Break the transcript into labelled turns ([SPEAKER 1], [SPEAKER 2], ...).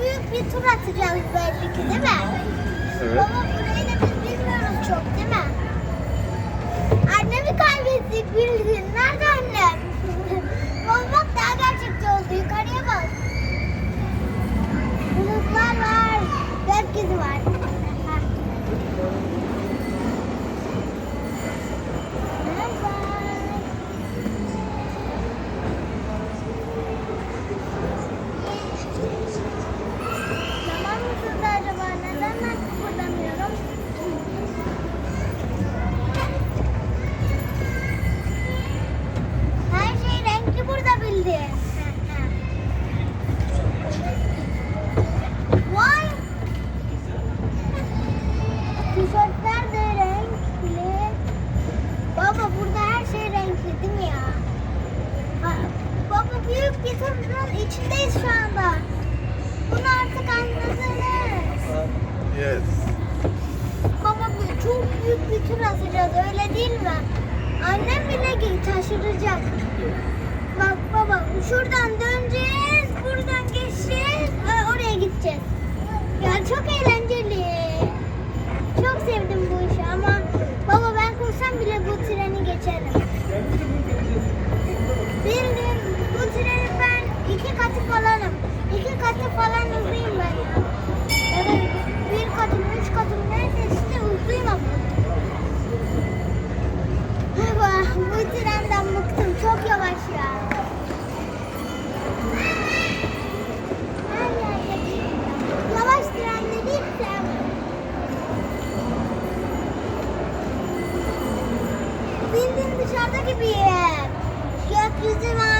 [SPEAKER 1] büyük bir tur atacağız belli ki değil mi? Evet. Baba burayı da biz bilmiyoruz çok değil mi? Annemi kaybettik bildin. Nerede annem? Köprünün içindeyiz şu anda. Bunu artık anladınız. Yes. Baba çok büyük bir tur atacağız öyle değil mi? Annem bile taşıracak. Bak baba şuradan döneceğiz, buradan geçeceğiz, oraya gideceğiz. Ya çok eğlenceli. katı falan hızlıyım ben ya. Ya da bir katım, üç katım neredeyse hızlıyım ama. Bu trenden bıktım. Çok yavaş ya. Yavaş trenleri sevmiyorum. Bildiğin dışarıda gibiyim. Gökyüzü var.